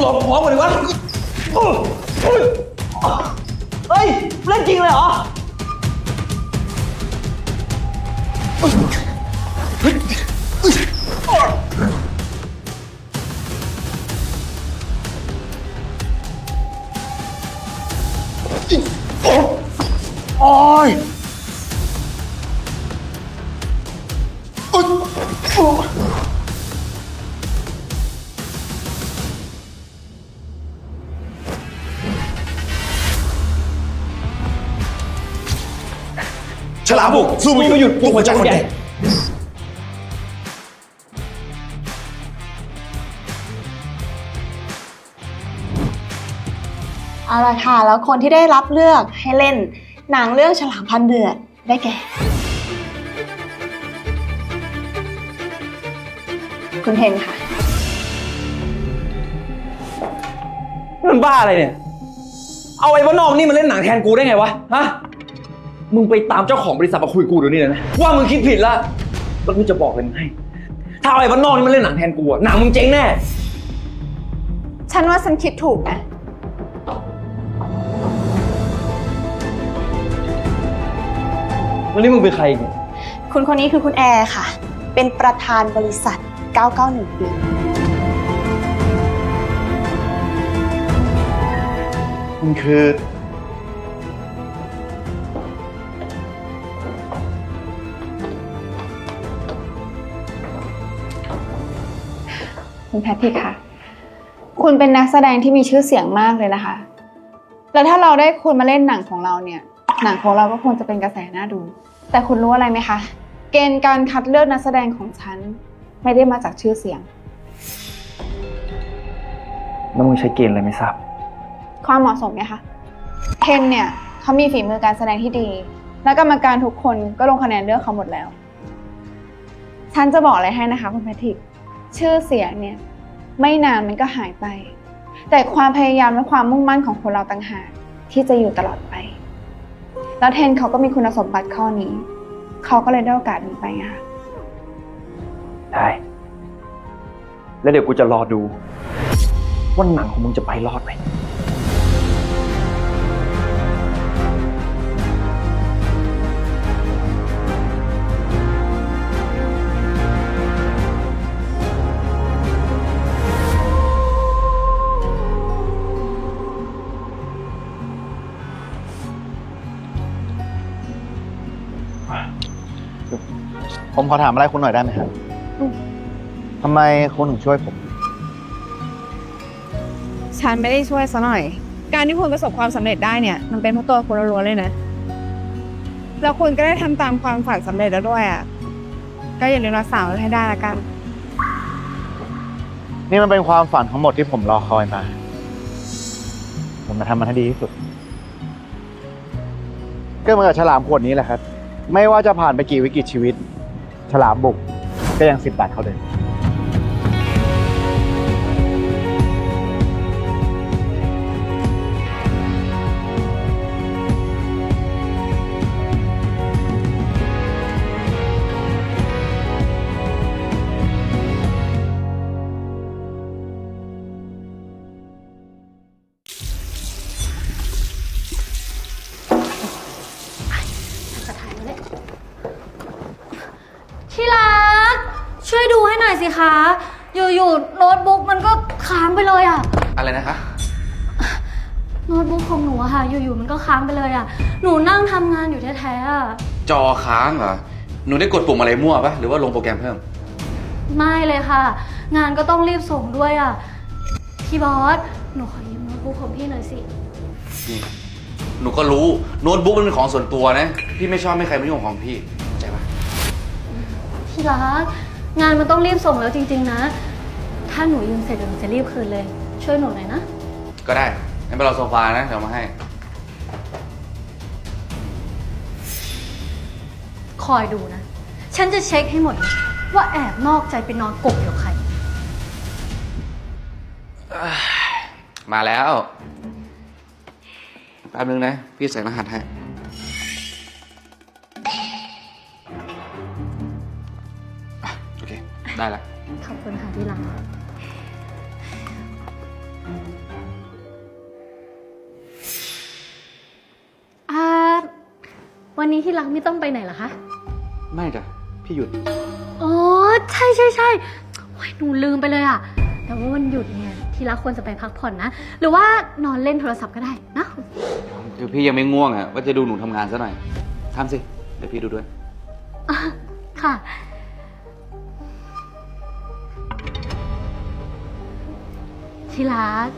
หลอกพร้อมกันเลยวะโอ้โอ้ยเฮ้ย เล่นจริงเลยเหรอ โอ้ย ลามบุกสู้ไม่หยุดปลุกหัวใจคนแก่เอาละค่ะ แล้วคนที่ได้รับเลือกให้เล่นหนังเรื่องฉลามพันเดือดได้แก่ คุณเทนค่ะ มันบ้าอะไรเนี่ย เอาไอ้ว่านอกนี่มาเล่นหนังแทนกูได้ไงวะ ฮะ มึงไปตามเจ้าของบริษัทมาคุยกูเดี๋ยวนี้เลยนะ ว่ามึงคิดผิดละแล้วกูจะบอกเลยมึงให้ ถ้าเอาไอ้ว่านอกนี่มาเล่นหนังแทนกูอะหนังมึงเจ๊งแน่ ฉันว่าฉันคิดถูกนะ วันนี้มึงเป็นใครเนี่ย คุณคนนี้คือคุณแอร์ค่ะ เป็นประธานบริษัท 991 ปี มึงคือ คุณแพทริกค่ะ คุณเป็นนักแสดงที่มีชื่อเสียงมากเลยนะคะ แล้วถ้าเราได้คุณมาเล่นหนังของเราเนี่ย หนังของเราก็คงจะเป็นกระแสน่าดู แต่คุณรู้อะไรไหมคะ เกณฑ์การคัดเลือกนักแสดงของฉันไม่ได้มาจากชื่อเสียง แล้วมึงใช้เกณฑ์อะไรไม่ทราบ ความเหมาะสมไงคะ เคนเนี่ยเขามีฝีมือการแสดงที่ดี และกรรมการทุกคนก็ลงคะแนนเลือกเขาหมดแล้ว ฉันจะบอกอะไรให้นะคะคุณแพทริก ชื่อเสียงเนี่ยไม่นานมันก็หายไป แต่ความพยายามและความมุ่งมั่นของคนเราต่างหากที่จะอยู่ตลอดไป แล้วเทนเขาก็มีคุณสมบัติข้อนี้ เขาก็เลยได้โอกาสนี้ไปค่ะได้ แล้วเดี๋ยวกูจะรอดูว่าหนังของมึงจะไปรอดไหม ผมขอถามอะไรคุณหน่อยได้ไหมครับอืมทำไมคุณถึงช่วยผม ฉันไม่ได้ช่วยซะหน่อย การที่คุณประสบความสำเร็จได้เนี่ย มันเป็นเพราะตัวคุณล้วนๆเลยนะ แล้วคุณก็ได้ทำตามความฝันสำเร็จแล้วด้วยอะ ก็อย่าลืมรักษาไว้ให้ได้ละกัน นี่มันเป็นความฝันทั้งหมดที่ผมรอคอยมา ผมจะทำมันให้ดีที่สุด ก็เหมือนกับฉลามขวดนี้แหละครับ ไม่ว่าจะผ่านไปกี่วิกฤตชีวิต ฉลามบุกก็ยังสิบบาทเขาเดิม คะ อยู่ๆโน้ตบุ๊กมันก็ค้างไปเลยอะอะไรนะคะ โน้ตบุ๊กของหนูอะค่ะ อยู่ๆมันก็ค้างไปเลยอะหนูนั่งทำงานอยู่แท้ๆอะจอค้างเหรอ หนูได้กดปุ่มอะไรมั่วปะหรือว่าลงโปรแกรมเพิ่ม ไม่เลยค่ะ งานก็ต้องรีบส่งด้วยอะพี่บอสหนูขอยืมโน้ตบุ๊กของพี่หน่อยสิ นี่ หนูก็รู้ โน้ตบุ๊กมันเป็นของส่วนตัวนะ พี่ไม่ชอบให้ใครมายุ่งของพี่เข้าใจปะที่รัก งานมันต้องรีบส่งแล้วจริง ๆ นะ ถ้าหนูยืมเสร็จเดี๋ยวหนูจะรีบคืนเลย ช่วยหนูหน่อยนะ ก็ได้งั้นไปรอโซฟานะ เดี๋ยวเอามาให้ คอยดูนะ ฉันจะเช็คให้หมดเลยว่าแอบนอกใจไปนอนกบอยู่กับใคร มาแล้ว แป๊บนึงนะ พี่ใส่รหัสให้ ได้ละ ขอบคุณค่ะที่รักอ่าวันนี้ที่รักไม่ต้องไปไหนหรอคะ ไม่จ้ะพี่หยุด อ๋อ ใช่ใช่ใช่โอ้หนูลืมไปเลยอะแต่ว่าวันหยุดเนี่ย ที่รักควรจะไปพักผ่อนนะ หรือว่านอนเล่นโทรศัพท์ก็ได้นะคือพี่ยังไม่ง่วงอะว่าจะดูหนูทำงานซะหน่อยทำสิ เดี๋ยวพี่ดูด้วยค่ะ ที่รัก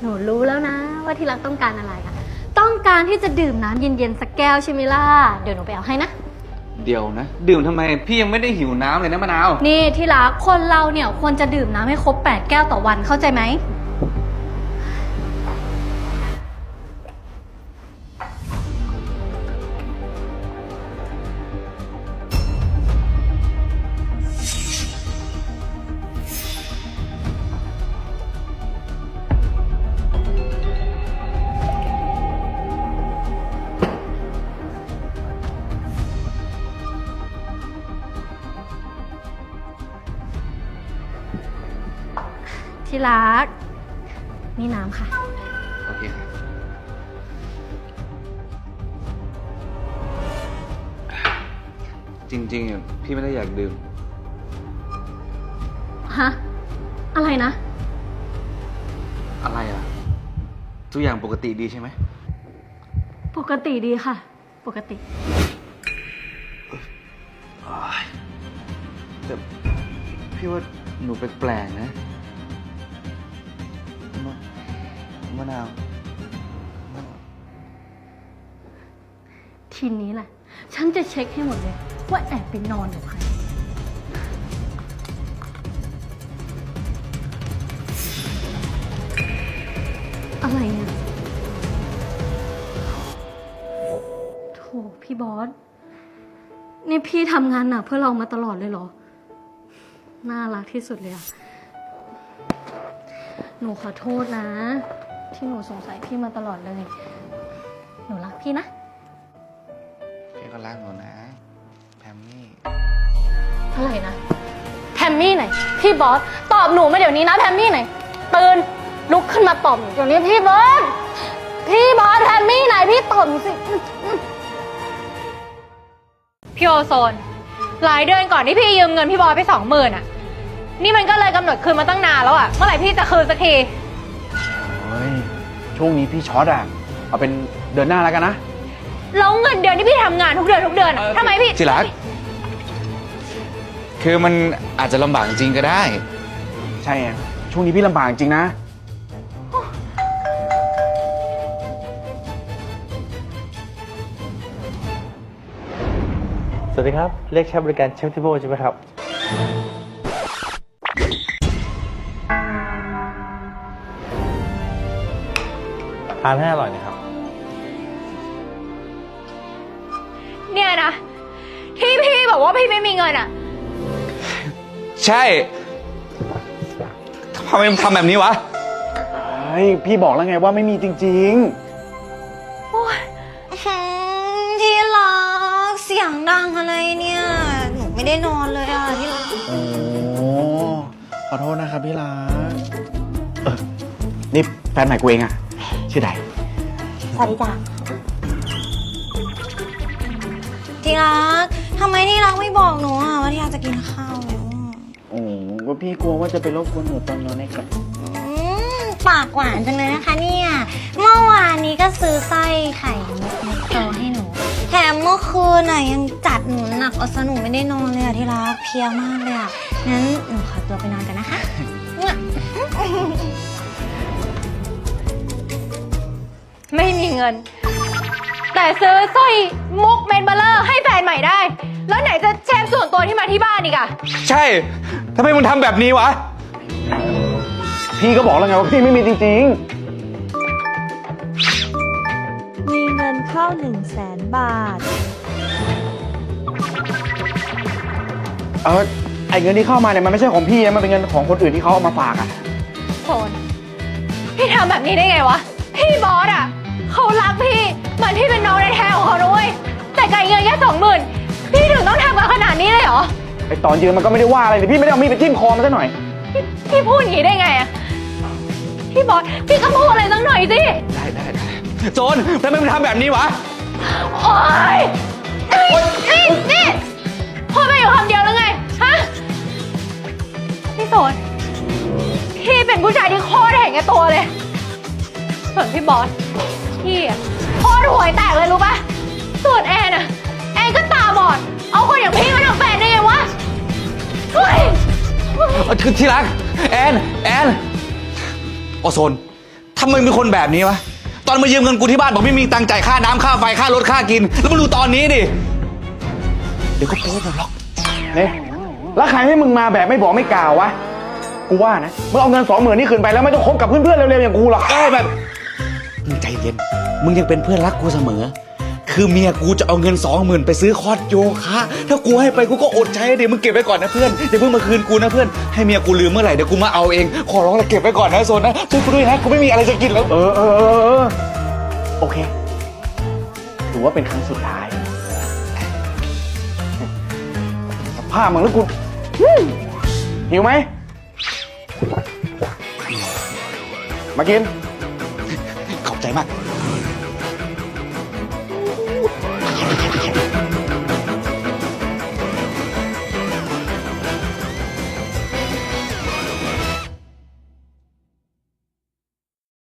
หนูรู้แล้วนะ ว่าที่รักต้องการอะไรอะต้องการที่จะดื่มน้ำเย็นๆสักแก้วใช่ไหมล่ะ เดี๋ยวหนูไปเอาให้นะ เดี๋ยวนะ ดื่มทำไม พี่ยังไม่ได้หิวน้ำเลยนะมะนาว นี่ที่รักคนเราเนี่ยควรจะดื่มน้ำให้ครบ 8 แก้วต่อวันเข้าใจไหม ที่รัก นี่น้ำค่ะ โอเคค่ะจริงๆอะพี่ไม่ได้อยากดื่ม ฮะ อะไรนะ อะไรอะ ทุกอย่างปกติดีใช่ไหม ปกติดีค่ะ ปกติ แต่พี่ว่าหนูแปลกๆนะ มะนาว ทีนี้แหละ ฉันจะเช็คให้หมดเลย ว่าแอบไปนอนกับใคร อะไรนี่ยโถพี่บอส นี่พี่ทำงานหนักเพื่อเรามาตลอดเลยเหรอ น่ารักที่สุดเลยอะหนูขอโทษนะ ที่หนูสงสัยพี่มาตลอดเลย หนูรักพี่นะ พี่ก็รักหนูนะ แพมมี่อะไรนะ แพมมี่ไหน พี่บอส ตอบหนูมาเดี๋ยวนี้นะ แพมมี่ไหนตื่นลุกขึ้นมาตอบหนูเดี๋ยวนี้พี่บอส พี่บอสแพมมี่ไหนพี่ตอบหนูสิ พี่โอโซน หลายเดือนก่อนที่พี่ยืมเงินพี่บอยไปสองหมื่นอะ นี่มันก็เลยกำหนดคืนมาตั้งนานแล้วอะ เมื่อไหร่พี่จะคืนสักทีเฮ้ย ช่วงนี้พี่ช็อตอะ เอาเป็นเดือนหน้าแล้วกันนะ แล้วเงินเดือนที่พี่ทำงานทุกเดือนทุกเดือนอะทำไมพี่จิรักคือมันอาจจะลำบากจริงก็ได้ ใช่ไงช่วงนี้พี่ลำบากจริงนะ สวัสดีครับ เรียกใช้บริการเชฟทิโบใช่ไหมครับ ทานให้อร่อยนะครับ เนี่ยนะ ที่พี่บอกว่าพี่ไม่มีเงินอะ ใช่ทำไมมึงทำแบบนี้วะ เฮ้ยพี่บอกแล้วไงว่าไม่มีจริงที่รักเสียงดังอะไรเนี่ย หนูไม่ได้นอนเลยอะที่รักๆ โอ้ขอโทษนะครับพี่รักเออนี่แฟนใหม่กูเองอะ ชื่อใดสวัสดีจ้ะที่รักทำไมที่รักไม่บอกหนูอะว่าที่รักจะกินข้าวแล้วอะโอ้ก็พี่กลัวว่าจะไปรบกวนหนูตอนนอนในกับอืมปากหวานจังเลยนะคะเนี่ย เมื่อวานนี้ก็ซื้อไส้ไข่มุกมุกโตให้หนู แถมเมื่อคืนน่ะยังจัดหนูหนักเอาซะหนูไม่ได้นอนเลยอะที่รักเพลียมากเลยอะงั้นหนูขอตัวไปนอนกันนะคะ ไม่มีเงิน แต่ซื้อสร้อยมุกเมนเบลเลอร์ให้แฟนใหม่ได้ แล้วไหนจะเชฟส่วนตัวที่มาที่บ้านอีกอะใช่ทำไมมึงทำแบบนี้วะ พี่ก็บอกแล้วไงว่าพี่ไม่มีจริงมีเงินเข้า1 0 0 0 0แสนบาท ๆ เออไอเงินที่เข้ามาเนี่ยมันไม่ใช่ของพี่นะมันเป็นเงินของคนอื่นที่เขาเอามาฝากอะโซนพี่ทำแบบนี้ได้ไงวะ พี่บอสอะ เขารักพี่เหมือนพี่เป็นน้องในแท้ของเขาด้วยแต่ไก่เงินแค่สองหมื่นพี่ถึงต้องทำกันขนาดนี้เลยเหรอไอตอนยืนมันก็ไม่ได้ว่าอะไรเลยพี่ไม่ได้เอามีดไปจิ้มคอมันซะหน่อย พี่พี่พูดอย่างนี้ได้ไงอะพี่บอสพี่ก็พูดอะไรสักหน่อยสิได้ได้ได้โจนทำไมมึงทำแบบนี้วะ โอ๊ยนี่นี่พูดไปอยู่คำเดียวแล้วไงฮะพี่สนพี่เป็นผู้ชายที่โคตรเห็นแก่ตัวเลยส่วนพี่บอส พี่อะโคตรห่วยแตกเลยรู้ปะส่วนแอนอะแอนก็ตาบอด เอาคนอย่างพี่มาทำแฟนได้ไงวะเฮ้ยเออคือที่รัก แอน แอนโอโซนทำไมมีคนแบบนี้วะ ตอนมายืมเงินกูที่บ้านบอกไม่มีตังค์จ่ายค่าน้ำค่าไฟค่ารถค่ากิน แล้วมาดูตอนนี้ดิ เดี๋ยวก็โป๊ะหมดหรอก เนี่ยแล้วใครให้มึงมาแบบไม่บอกไม่กล่าววะ กูว่านะ มึงเอาเงินสองหมื่นนี่คืนไปแล้วไม่ต้องคบกับเพื่อนๆเร็วๆอย่างกูหรอก เอ้ยแบบ มึงใจเย็น มึงยังเป็นเพื่อนรักกูเสมอ คือเมียกูจะเอาเงินสองหมื่นไปซื้อคอร์สโยคะถ้ากูให้ไปกูก็อดใช้เดี๋ยวมึงเก็บไว้ก่อนนะเพื่อนอย่าเพิ่งมาคืนกูนะเพื่อนให้เมียกูลืมเมื่อไหร่เดี๋ยวกูมาเอาเอง ขอร้องละเก็บไว้ก่อนนะโซนนะช่วยกูด้วยนะกูไม่มีอะไรจะกินแล้วเออเออเออเออโอเคถือว่าเป็นครั้งสุดท้ายสภาพมึงแล้วกูหิวไหมมากิน 谁卖